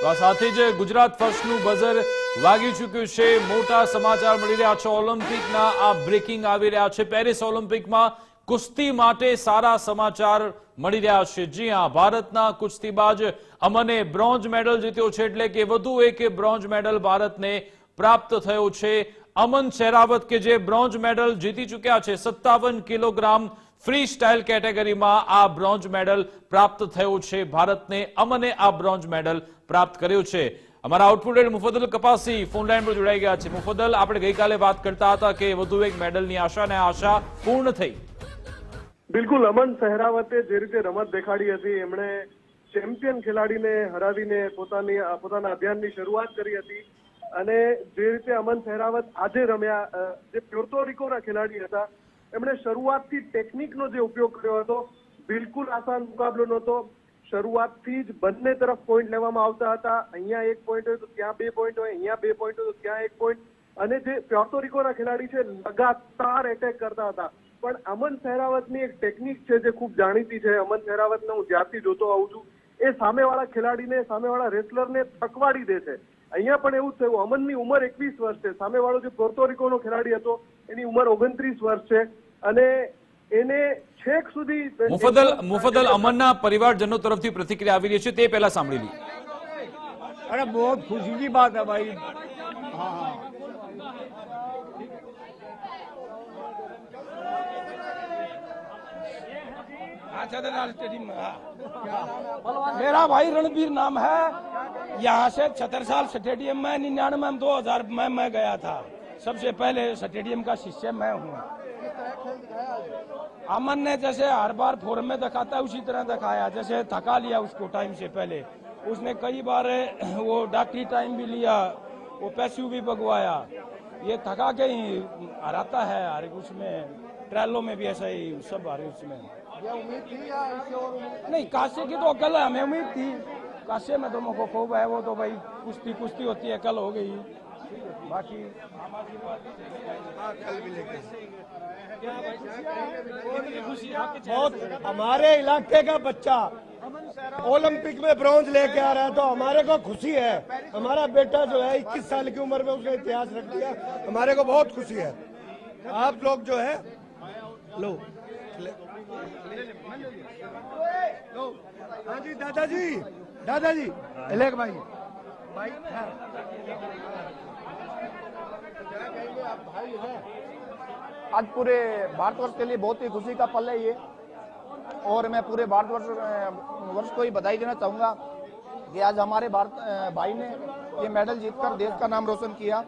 આ સાથે જ ગુજરાત ફર્સ્ટનું બઝર વાગી ચૂક્યું છે. મોટા સમાચાર મળી રહ્યા છે. ઓલિમ્પિકના આ બ્રેકિંગ આવી રહ્યા છે. પેરિસ ઓલિમ્પિકમાં કુસ્તી માટે સારા સમાચાર મળી રહ્યા છે. જી હા, ભારતના કુસ્તીબાજ અમને બ્રોન્ઝ મેડલ જીત્યો છે એટલે કે વધુ એક બ્રોન્ઝ મેડલ ભારતને પ્રાપ્ત થયો છે. અમન શેરાવત કે જે બ્રોન્ઝ મેડલ જીતી ચૂક્યા છે, સત્તાવન કિલોગ્રામ ફ્રી સ્ટાઇલ કેટેગરીમાં આ બ્રોન્ઝ મેડલ પ્રાપ્ત થયો છે. ભારતને અમને આ બ્રોન્ઝ મેડલ પ્રાપ્ત કર્યો છે. અમારા આઉટપુટેડ મુફદલ કપાસી ફોન લાઈન પર જોડાઈ ગયા છે. મુફદલ આપણે ગઈકાલે વાત કરતા હતા કે વધુ એક મેડલની આશા ને આશા પૂર્ણ થઈ. બિલકુલ, અમન સહેરાવતે જે રીતે રમત દેખાડી હતી, એમણે ચેમ્પિયન ખેલાડીને હરાવીને પોતાની પોતાના અભિયાનની શરૂઆત કરી હતી. અને જે રીતે અમન સહેરાવત આજે રમ્યા જે પ્યોર્ટો રિકોના ખેલાડી હતા એમણે શરૂઆતથી ટેકનિકનો જે ઉપયોગ કર્યો હતો, બિલકુલ આસાન મુકાબલો નહોતો. શરૂઆતથી જ બંને તરફ પોઈન્ટ લેવામાં આવતા હતા. અહીંયા એક પોઈન્ટ હોય તો ત્યાં બે પોઈન્ટ હોય, અહીંયા બે પોઈન્ટ હોય તો ત્યાં એક પોઈન્ટ અને જે પ્યોર્ટોરિકોના ખેલાડી છે, લગાતાર એટેક કરતા હતા. પણ અમન સહેરાવતની એક ટેકનિક છે જે ખૂબ જાણીતી છે. અમન સહેરાવતને હું જ્યારથી જોતો આવું છું, એ સામેવાળા ખેલાડીને, સામેવાળા રેસલરને થકવાડી દે છે. અહીંયા પણ એવું જ થયું. અમનની ઉંમર એકવીસ વર્ષ છે. સામેવાળો જે પોર્ટોરિકોનો ખેલાડી હતો, એની ઉંમર ઓગણત્રીસ વર્ષ છે. અને એને છેક સુધી મુફદ્દલ મુફદ્દલ અમનના પરિવારજનો તરફથી પ્રતિક્રિયા આવી રહી છે તે પહેલા સાંભળી લી अरे बहुत खुशी की बात है भाई हाँ हाँ हाँ, छतरलाल स्टेडियम में हाँ। मेरा भाई रणबीर नाम है यहाँ से छतर साल स्टेडियम में निन्यानवे में दो हजार में मैं गया था सबसे पहले स्टेडियम का शिष्य मैं हूँ। अमन ने जैसे हर बार फोरम में दिखाता है उसी तरह दिखाया। जैसे थका लिया उसको टाइम से पहले। उसने कई बार वो डॉक्टरी टाइम भी लिया वो पैसू भी भगवाया ये थका के ही हराता है हर उसमें। ट्रेलों में भी ऐसा ही सब हरे उसमें। नहीं काश्य की तो कल हमें उम्मीद थी। काश्य में तो मुझको खूब है वो तो भाई कुश्ती कुश्ती होती है कल हो गई। बाकी बहुत हमारे इलाके का बच्चा ओलंपिक में ब्रॉन्ज लेके आ रहा है तो हमारे को खुशी है। हमारा बेटा जो है 21 साल की उम्र में उसने इतिहास रख दिया हमारे को बहुत खुशी है। आप लोग जो है, लो। हाँ जी, दादाजी दादाजी। इलेक भाई। भाई हाँ। आज पूरे भारतवर्ष के लिए बहुत ही खुशी का पल है ये और मैं पूरे भारतवर्ष वर्ष को ही बधाई देना चाहूँगा कि आज हमारे भारत भाई ने ये मेडल जीतकर देश का नाम रोशन किया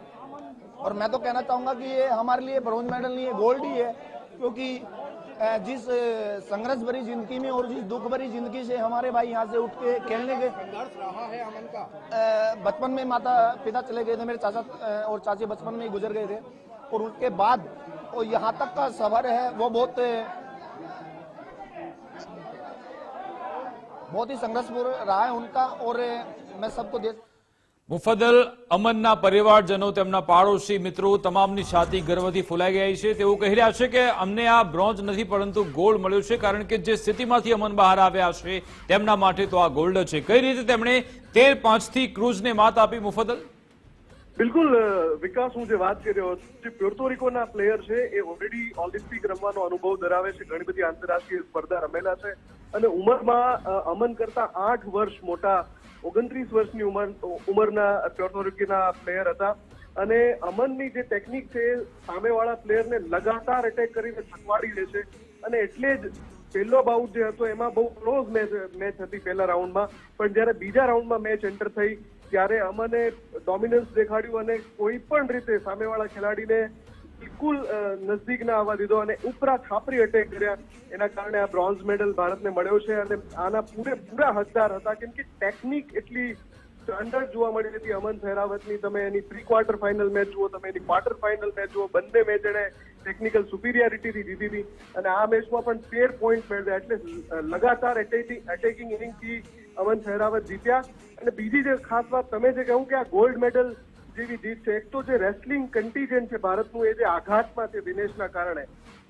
और मैं तो कहना चाहूँगा कि ये हमारे लिए ब्रॉन्ज मेडल नहीं है गोल्ड ही है, क्योंकि जिस संघर्ष भरी ज़िंदगी में और जिस दुख भरी ज़िंदगी से हमारे भाई यहाँ से उठ के खेलने के। बचपन में माता पिता चले गए थे मेरे चाचा और चाची बचपन में ही गुजर गए थे। और उसके बाद और यहाँ तक का सफ़र है वो बहुत बहुत ही संघर्षपूर्ण रहा है उनका। और मैं सबको देश મુફદ્દલ અમનના પરિવારજનો, તેમના પાડોશી મિત્રો તમામની છાતી ગર્વથી ફૂલાઈ ગઈ છે. તેઓ કહી રહ્યા છે કે અમને આ બ્રોન્ઝ નથી, પરંતુ ગોલ્ડ મળ્યો છે, કારણ કે જે સ્થિતિમાંથી અમન બહાર આવ્યા છે, તેમના માટે તો આ ગોલ્ડ છે. કઈ રીતે તેમણે તેર પાંચથી ક્રુઝને માત આપી મુફદલ બિલકુલ વિકાસ, હું જે વાત કરી રહ્યો જે પ્યોર્ટોરિકોના પ્લેયર છે, એ ઓલરેડી ઓલિમ્પિક રમવાનો અનુભવ ધરાવે છે, ઘણી બધી આંતરરાષ્ટ્રીય સ્પર્ધા રમેલા છે. અને ઉંમરમાં અમન કરતા આઠ વર્ષ મોટા ઓગણત્રીસ વર્ષની ઉંમર, ઉંમરના પ્યોર્ટોરિકોના પ્લેયર હતા. અને અમનની જે ટેકનિક છે, સામેવાળા પ્લેયરને લગાતાર એટેક કરીને થકવાડી દે છે. અને એટલે જ પહેલો બાઉટ જે હતો, એમાં બહુ ક્લોઝ મેચ મેચ હતી પહેલા રાઉન્ડમાં પણ જ્યારે બીજા રાઉન્ડમાં મેચ એન્ટર થઈ, ત્યારે અમને ડોમિનન્સ દેખાડ્યું અને કોઈ પણ રીતે સામેવાળા ખેલાડીને બિલકુલ અ, નજદીક ના આવવા દીધો અને ઉપરા છાપરી અટેક કર્યા. એના કારણે આ બ્રોન્ઝ મેડલ ભારતને મળ્યો છે અને આના પૂરેપૂરા હકદાર હતા. કેમ કે ટેકનિક એટલી સ્ટાન્ડર્ડ જોવા મળી હતી. અમન સહેરાવતની તમે એની પ્રી ક્વાર્ટર ફાઇનલ મેચ જુઓ તમે એની ક્વાર્ટર ફાઇનલ મેચ જુઓ બંને મેચ એણે ટેકનિકલ સુપિરિયરિટીથી જીતી હતી. અને આ મેચમાં પણ તેર પોઈન્ટ મેળવ્યા. એટલે લગાતાર એટેકિંગ ઇનિંગથી અમન સહેરાવત જીત્યા. અને બીજી જે ખાસ વાત તમે જે કહ્યું કે આ ગોલ્ડ મેડલ જેવી જીત છે. એક તો જે રેસલિંગ કન્ટીજન્ટ છે ભારતનું, એ જે આઘાતમાં છે દિનેશના કારણે,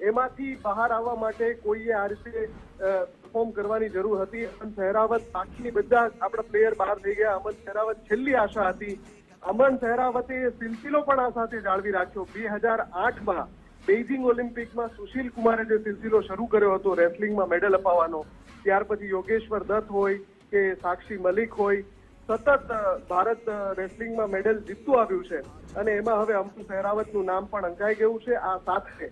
એમાંથી બહાર આવવા માટે કોઈએ આ રીતે પરફોર્મ કરવાની જરૂર હતી. અમન સહેરાવત બાકીની બધા આપણા પ્લેયર બહાર થઈ ગયા. અમન સહેરાવત છેલ્લી આશા હતી. અમન સહેરાવતે સિલસિલો પણ આ સાથે જાળવી રાખ્યો. બે હજાર આઠમાં બેઇજિંગ ઓલિમ્પિકમાં સુશીલ કુમારે જે સિલસિલો શરૂ કર્યો હતો રેસલિંગમાં મેડલ અપાવવાનો, ત્યાર પછી યોગેશ્વર દત્ત હોય કે સાક્ષી મલિક હોય સતત ભારત રેસલિંગમાં મેડલ જીતતું આવ્યું છે. અને એમાં હવે અમન સહેરાવતનું નામ પણ અંકાઈ ગયું છે. આ સાથે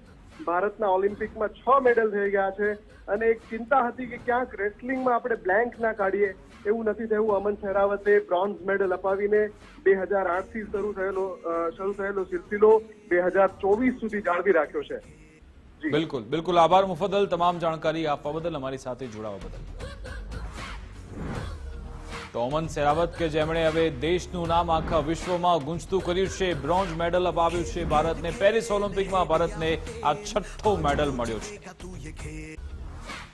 ભારતના ઓલિમ્પિકમાં છ મેડલ થઈ ગયા છે. અને એક ચિંતા હતી કે ક્યાંક રેસલિંગમાં આપણે બ્લેન્ક ના કાઢીએ. એવું નથી થયું. અમન શહેરાવતે બ્રોન્ઝ મેડલ અપાવીને બે હજાર આઠથી શરૂ થયેલો શરૂ થયેલો સિલસિલો બે હજાર ચોવીસ સુધી જાળવી રાખ્યો છે. બિલકુલ બિલકુલ. આભાર મુફદલ તમામ જાણકારી આપવા બદલ. અમારી સાથે જોડાવા બદલ. તો અમન શેરાવત કે જેમણે હવે દેશનું નામ આખા વિશ્વમાં ગુંજતું કર્યું છે, બ્રોન્ઝ મેડલ અપાવ્યું છે ભારતને. પેરિસ ઓલિમ્પિકમાં ભારતને આ છઠ્ઠો મેડલ મળ્યો છે.